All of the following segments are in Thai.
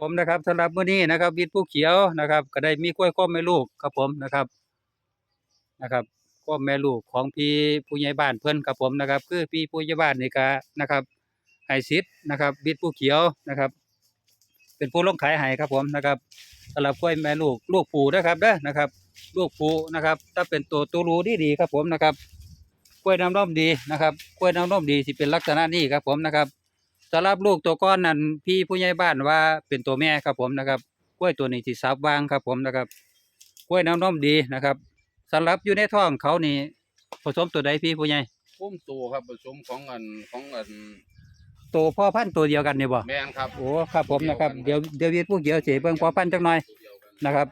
ผมนะครับสำหรับมื้อนี้นะครับวิทย์ผู้เขียวนะครับ ก็ได้มีกล้วยข้อมแม่ลูกครับผมนะครับนะครับข้อมแม่ลูกของพี่ผู้ใหญ่บ้านเพิ่อนครับผมนะครับ คือพี่ผู้ใหญ่บ้านนี่ก็นะครับให้สิทธิ์นะครับวิทย์ผู้เขียวนะครับ เป็นผู้ลงขายให้ครับผมนะครับสำหรับกล้วยแม่ลูกลูกปู่นะครับเด้อนะครับ ลูกปู่นะครับ ถ้าเป็นตัวตัวรูดีดีครับผมนะครับกล้วยน้ำร่มดีนะครับกล้วยน้ำร่มดีสิเป็นลักษณะนี้ครับผมนะครับ สำหรับลูกตัวก้อนนั้นพี่ผู้ใหญ่บ้านว่าเป็นตัวแม่ครับผมนะครับกล้วยตัวนี้สิซับวางครับผมนะครับกล้วยน้ำร่มดีนะครับสำหรับอยู่ในท้องเขานี่ผสมตัวใดพี่ผู้ใหญ่พุ่มตัวครับผสมของอันของอันตัวพ่อพันธุ์ตัวเดียวกันนี่บ่แมนครับโอ้ครับผมนะครับเดี๋ยวเดี๋ยววีดผู้เขียวเสียเบิ่งพ่อพันธุ์จักหน่อยตัวเดียวกันนะครับ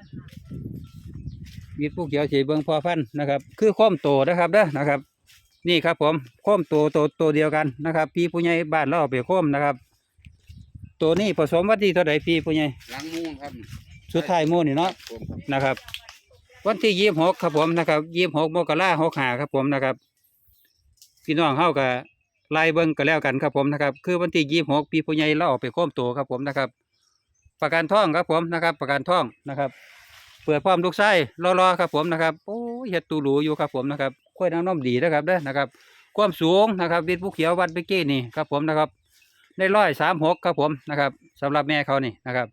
วีดผู้เขียวเสียเบิ่งพ่อพันธุ์นะครับ คือโค้มโตนะครับเด้อนะครับ นี่ครับผมโค้มโตโตโตเดียวกันนะครับ พี่ผู้ใหญ่บ้านเราเอาไปโค้มนะครับ ตัวนี้ผสมวันที่เท่าไหร่พี่ผู้ใหญ่ล้างมูนครับสุดท้ายหมู่นี่เนาะผมครับนะครับ วันที่ยี่สิบหกครับผมนะครับยี่สิบหกมกราหกหาครับผมนะครับ พี่น้องเฮาก็ไล่เบิ่งก็แล้วกันครับผมนะครับ คือวันที่ยี่สิบหกพี่ผู้ใหญ่เราเอาไปโค้มตัวครับผมนะครับ ประกันท่องครับผมนะครับ ประกันท่องนะครับ เปิดพร้อมลูกไส้รอๆครับผมนะครับโอ้ยเฮ็ดตูหรูอยู่ครับผมนะครับ กล้วยน้ำนมดีนะครับเด้อนะครับ ความสูงนะครับวิทผู้เขียววัดเมื่อกี้นี่ครับผมนะครับได้ร้อยสามหกครับผมนะครับสำหรับแม่เขานี่นะครับ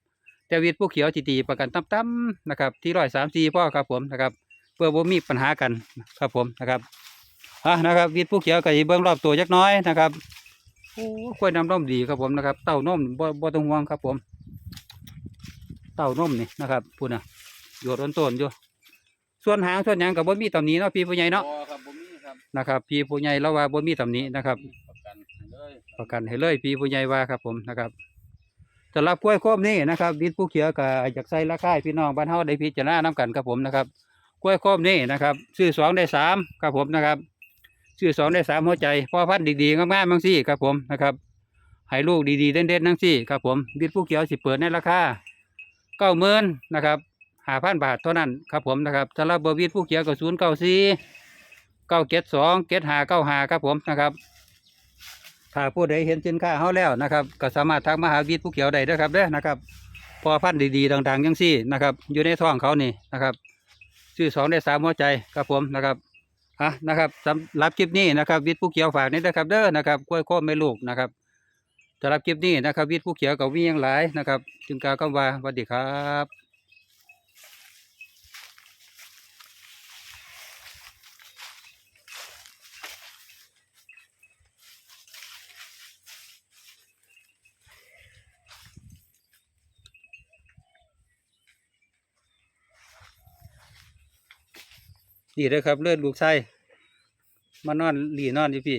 แต่วิทผู้เขียวจิตีประกันตั้มๆนะครับ ที่ร้อยสามสี่พ่อครับผมนะครับ เพื่อบ่มีปัญหากันครับผมนะครับอะนะครับวิทผู้เขียวก็สิเบื้องรอบตัวจักน้อยนะครับโอ้กล้วยน้ำนมดีครับผมนะครับ เต้านมบ่บ่ต้องห่วงครับผม เต้านมนี่นะครับพูดนะอยู่ต้นต้นๆอยู่ ส่วนหางส่วนหยังกับบ่มีตำหนิเนาะพี่ผู้ใหญ่เนาะพอครับผมนี่ครับนะครับพี่ผู้ใหญ่เราว่าบ่มีตำหนินะครับ ประกันให้เลยประกันให้เลยพี่ผู้ใหญ่ว่าครับผมนะครับสำหรับกล้วยโคมนี่นะครับวิทย์ผู้เขียวก็อยากใส่ราคาให้พี่น้องบ้านเฮาได้พิจารณานํกันครับผมนะครับกล้วยโคมนี่นะครับ ซื้อสองได้สามครับผมนะครับซื้อสองได้สามหัวใจพ่อพันธุ์ดีๆงามๆทั้งสี่ครับผมนะครับให้ลูกดีๆเด่นๆทั้งสี่ครับผมวิทย์ผู้เขียวสิเปิดในราคาเก้าหมื่นนะครับ ห้าพันบาทเท่านั้นครับผมนะครับสำหรับเบอร์วิทผู้เขียวก็ศูนย์เก้าสี่เก้าเจ็ดสองเจ็ดห้าเก้าห้าครับผมนะครับถ้าผู้ใดเห็นสินค้าเขาแล้วนะครับ ก็สามารถทักมาหาวิทผู้เขียวได้ด้อครับเด้อนะครับพอพันธุ์ดีๆดังๆยังซี่นะครับ อยู่ในท้องเขานี่นะครับซื้อสองได้สามหัวใจครับผมนะครับอะนะครับสำหรับคลิปนี้นะครับวิทย์ผู้เขียวฝากนี่นะครับเด้อนะครับกล้วยโค้มไม่ลูกนะครับสำหรับคลิปนี้นะครับวิทย์ผู้เขียวกับวิ่งยังหลายนะครับ จึงกล่าวคำว่าสวัสดีครับ นี่เลยครับเลือดลูกไส้มานอนหลีนอนอยู่พี่